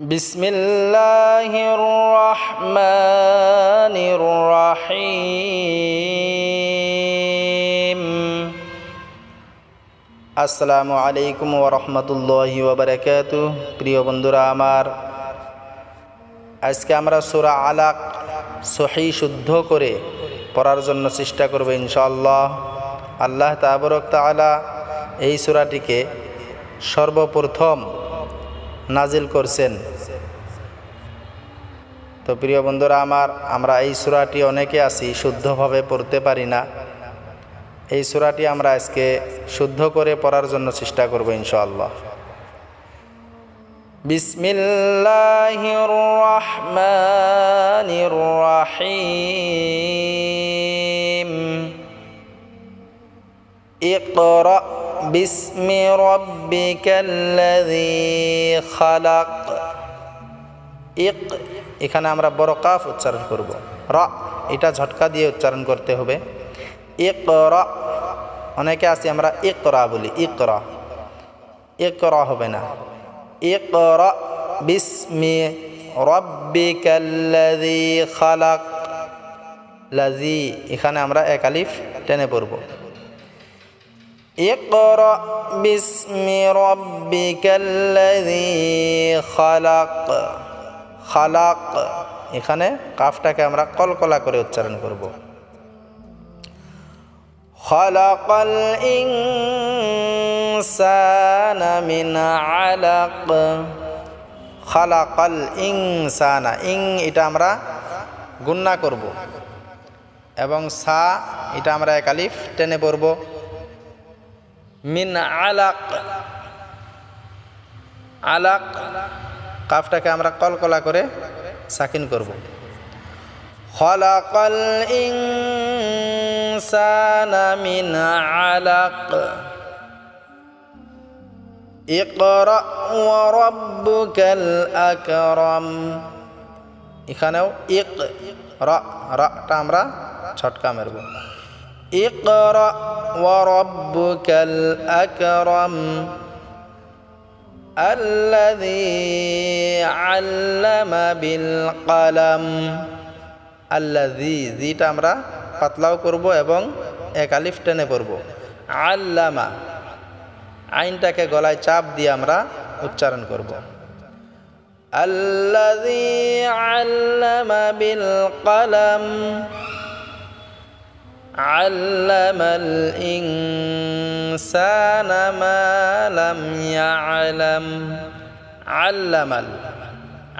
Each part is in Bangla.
بسم الله الرحمن الرحيم আসসালামু আলাইকুম ওরহমতুল্লাহি ওবরাকাত প্রিয় বন্ধুরা আমার আজকে আমরা সুরা আলাক সহি শুদ্ধ করে পড়ার জন্য চেষ্টা করব ইনশাআল্লাহ আল্লাহ তাবরক তাআলা এই সুরাটিকে সর্বপ্রথম নাজিল করছেন। তো প্রিয় বন্ধুরা আমার, আমরা এই সুরাটি অনেকে আছি, শুদ্ধভাবে পড়তে পারি না। এই সুরাটি আমরা আজকে শুদ্ধ করে পড়ার জন্য চেষ্টা করব ইনশাআল্লাহ। বিসমিল্লাহির রহমানির باسم ربك الذي خلق ইক এখানে আমরা বড় কাফ উচ্চারণ করব র এটা ঝটকা দিয়ে উচ্চারণ করতে হবে ইকর অনেকে আছি আমরা ইকরা বলি ইকরা ইকরা হবে না ইকর বিস্মি রব্বিকাল্লাযী খালাক লাজি এখানে আমরা এক আলিফ টেনে পড়ব اقرأ باسم ربك الذي خلق খালাক এখানে কাফটাকে আমরা কলকলা করে উচ্চারণ করব খালাকাল ইনসানা মিন আলাক খালাকাল ইনসানা ইং এটা আমরা গুন্না করব এবং সা এটা আমরা এক আলিফ টেনে পড়ব মিন আলাক। আলাক, কাফটাকে আমরা কলকলা করে সাকিন করব। খলাকাল ইনসানা মিন আলাক। এখানেও ইক র রটা আমরা ছটকা মারব। ইকরা ওয়া রাব্বুকাল আকরাম الذي علم بالقلم الذي জিটা আমরা পাতলাও করব এবং এক আলিফ টেনে পড়ব আল্লামা আইনটাকে গলায় চাপ দিয়ে আমরা উচ্চারণ করব الذي علم بالقلم علم الإنسان ما لم يعلم علم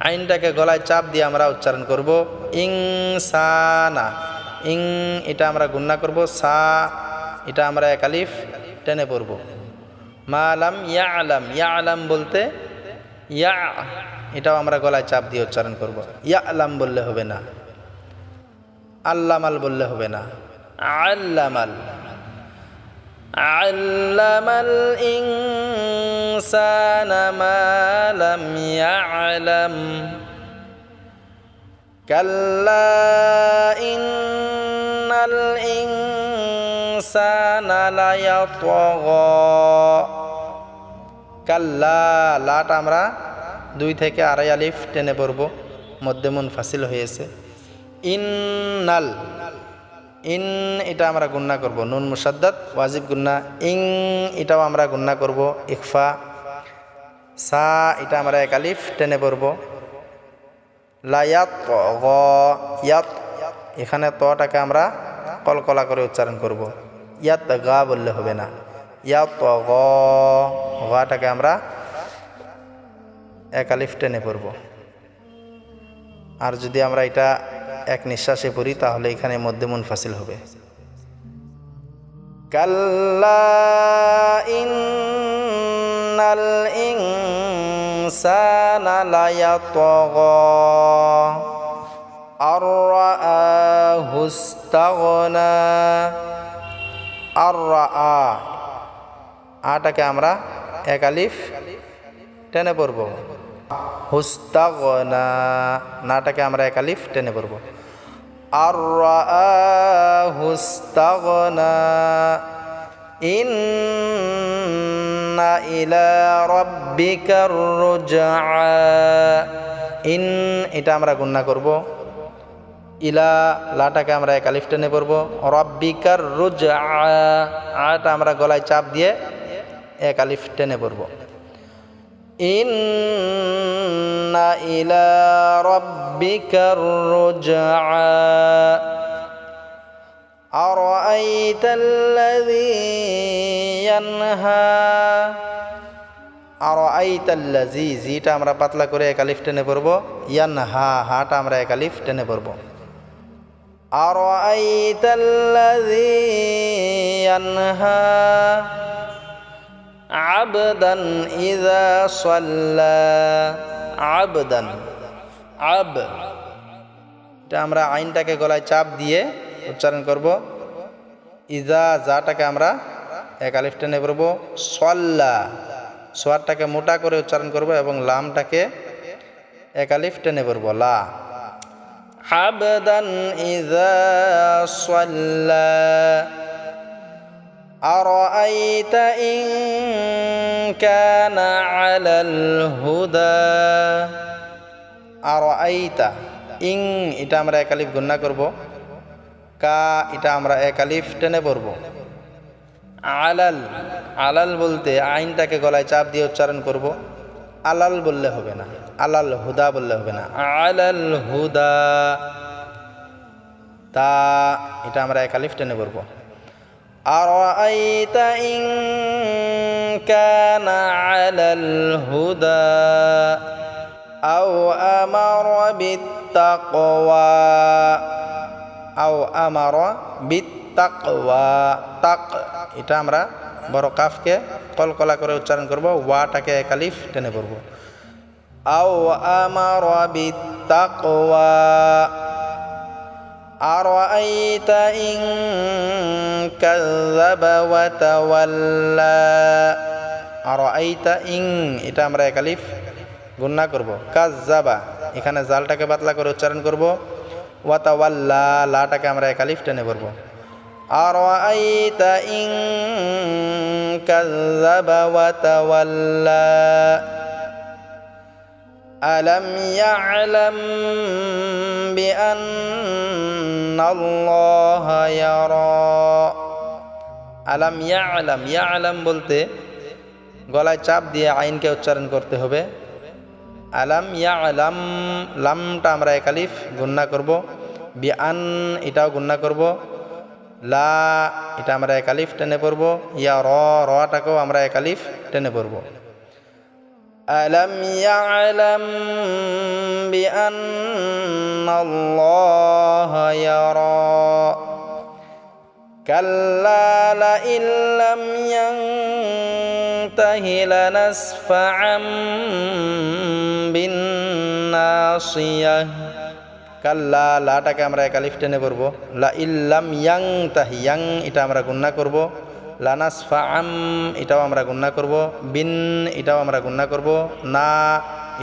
আইনটাকে গলায় চাপ দিয়ে আমরা উচ্চারণ করব ইংসানা ইং এটা আমরা গুন্না করব সা এটা আমরা এক আলিফ টেনে পড়ব মালাম ইয়া আলাম ইয়া আলাম বলতে ইয়া এটাও আমরা গলায় চাপ দিয়ে উচ্চারণ করব ইয়া আলাম বললে হবে না আল্লামাল বললে হবে না علم علم الإنسان ما لم يعلم كلا إن الإنسان ليطغى কাল্লা লাট আমরা দুই থেকে আড়াই আলিফ টেনে পড়ব মধ্যে মুন ফাসিল হয়েছে ইন্নাল ইন এটা আমরা গুন্না করব। নুন মুসাদ্দাত ওয়াজিব গুন্না ইং এটাও আমরা গুন্না করব। ইকফা সা এটা আমরা এক আলিফ টেনে পড়ব। লায়াত গ। ইয়াত এখানে তটাকে আমরা কলকলা করে উচ্চারণ করব। ইয়াত গা বললে হবে না। ইয়াত গ। গাটাকে আমরা এক আলিফ টেনে পড়ব। আর যদি আমরা এটা এক নিঃশ্বাসে পড়ি, তাহলে এখানে মধ্যে মুনফাসিল হবে। আটাকে আমরা এক আলিফ টেনে পড়ব। হুস্তাগনা, নাটাকে আমরা এক আলিফ টেনে পড়ব। আর ইন ইন, এটা আমরা গুন্না করব। ইলা, লাটাকে আমরা এক আলিফ টেনে পড়ব। রব্বিকার রুজ আটা আমরা গলায় চাপ দিয়ে এক আলিফ টেনে পড়ব। ইন্না ইলা রব্বিকার রুজআ أرأيت الذي ينهى أرأيت الذي জিটা আমরা পাতলা করে একালিফ টেনে পড়ব ইয়ানহা হাটা আমরা একালিফ টেনে পড়ব أرأيت الذي ينهى عبدا إذا صلى عبدا عب এটা আমরা আইনটাকে গলায় চাপ দিয়ে উচ্চারণ করব ইজা যাটাকে আমরা এক আলিফ টেনে পড়ব সল্লা সোয়ারটাকে মোটা করে উচ্চারণ করব এবং লামটাকে এক আলিফ টেনে পড়ব লা عبدا إذا صلى أرأيت إن كان على الهدى আর ইং, এটা আমরা একালিফ গণ্যা করব। কা, এটা আমরা একালিফ টেনে পড়ব। আলাল আলাল বলতে আইনটাকে গলায় চাপ দিয়ে উচ্চারণ করব। আলাল বললে হবে না, আলাল হুদা বললে হবে না। আলাল হুদা, তা, এটা আমরা একালিফ টেনে পড়ব। আর ইং, কানা আলাল হুদা। أو أمر بالتقوى أو أمر بالتقوى তাক এটা আমরা বড় কাফকে কলকলা করে উচ্চারণ করব ওয়াটাকে একালিফ টেনে পড়ব আও আমার বিত্তাকওয়া أرأيت إن كذب وتولى أرأيت إن এটা আমরা একালিফ গুন্না করব কাজাবা এখানে জালটাকে পাতলা করে উচ্চারণ করব ওয়াতাওয়াল্লা লাটাকে আমরা একালিফ টেনে পড়ব أرأيت إن كذب وتولى ألم يعلم بأن الله يرى আলাম ইয়ালাম ইয়ালাম বলতে গলায় চাপ দিয়ে আইনকে উচ্চারণ করতে হবে আলাম ইয়ালাম লামটা আমরা একালিফ গুন্না করব বি আন এটাও গুন্না করব লা এটা আমরা একালিফ টেনে পড়ব ইয়া র রটাকেও আমরা একালিফ টেনে পড়ব ألم يعلم بأن الله يرى كلا لئن لم ينته لنسفعا بالناصية কাল্লা লাটাকে আমরা একালিফ টেনে পড়বো লা ইল্লাম ইয়াং তাহি ইয়াং এটা আমরা গুন্না করব লানাস ফাআম এটাও আমরা গুন্না করব বিন এটাও আমরা গুন্না করব না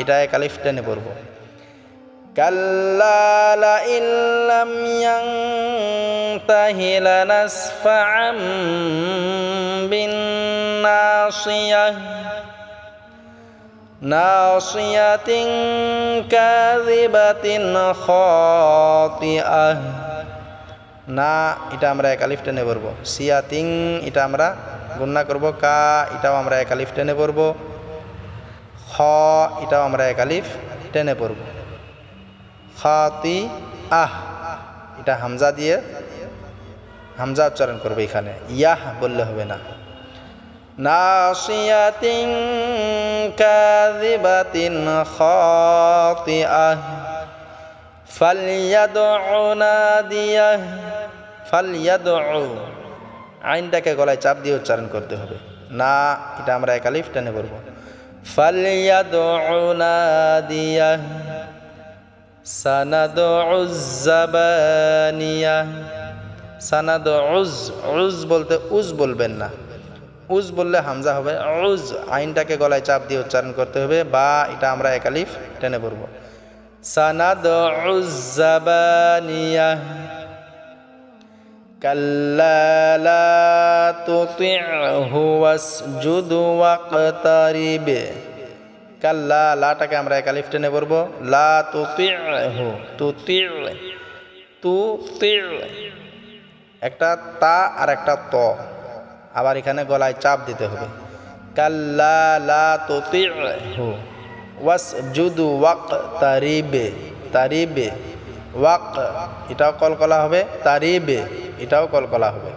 এটা একালিফ টেনে পড়ব কাল্লা লা ইল্লাম ইয়াং তাহি লানাস ফাআম বিন নাসিয়াহ ناصية كاذبة خاطئة না এটা আমরা এক আলিফ টেনে পড়বো সিয়াতিং এটা আমরা গুন্না করব কা এটাও আমরা এক আলিফ টেনে পড়ব খ এটাও আমরা এক আলিফ টেনে পড়ব খাতি আহ এটা হামজা দিয়ে হামজা উচ্চারণ করবে এখানে। ইয়াহ বললে হবে না। নাসিয়াতিন কাযিবাতিন খাতিআহ। ফালইয়াদউ নাদিয়াহ। ফালইয়াদউ আইনটাকে গলায় চাপ দিয়ে উচ্চারণ করতে হবে। না, এটা আমরা একালিফ টেনে ফালিয়াদ ফালইয়াদউ নাদিয়াহ। সানাদিয়া সানাদ উজ উজ বলতে উজ বলবেন না। উজ বললে হামজা হবে। উজ, আইনটাকে গলায় চাপ দিয়ে উচ্চারণ করতে হবে। বা এটা আমরা একালিফ টেনে পড়ব। সানাদ উজাবানিয়া কাল্লা তুতিহু ওয়াসজুদ ওয়াকতারিবে। কাল্লা, লাটাকে আমরা একালিফ টেনে পড়ব। লা তু হু তু তু একটা তা আর একটা ত। আবার এখানে গলায় চাপ দিতে হবে। কাল্লা, লা তু হু ওয়াস জুদু ওয়াক তারিবে তারিবে ওয়াক এটাও কলকলা হবে, তারিবে, এটাও কলকলা হবে।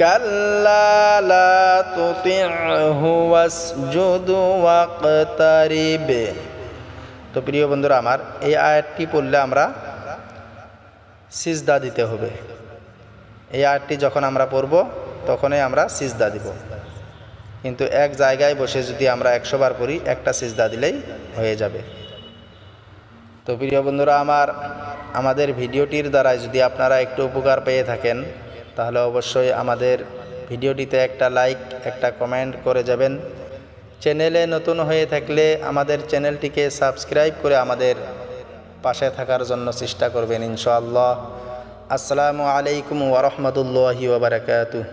كلا لا تطعه واسجد واقترب তো প্রিয় বন্ধুরা আমার এই আয়াতটি পড়লে আমরা সিজদা দিতে হবে এই আয়াতটি যখন আমরা পড়ব তখনই আমরা সিজদা দিব কিন্তু এক জায়গায় বসে যদি আমরা একশো বার করি একটা সিজদা দিলেই হয়ে যাবে তো প্রিয় বন্ধুরা আমার আমাদের ভিডিওটির দ্বারাই যদি আপনারা একটু উপকার পেয়ে থাকেন তাহলে অবশ্যই আমাদের ভিডিওটিতে একটা লাইক, একটা কমেন্ট করে যাবেন। চ্যানেলে নতুন হয়ে থাকলে আমাদের চ্যানেলটিকে সাবস্ক্রাইব করে আমাদের পাশে থাকার জন্য চেষ্টা করবেন ইনশাআল্লাহ। আসসালামু আলাইকুম ওরহমতুল্লাহি ওবরাকাতুহ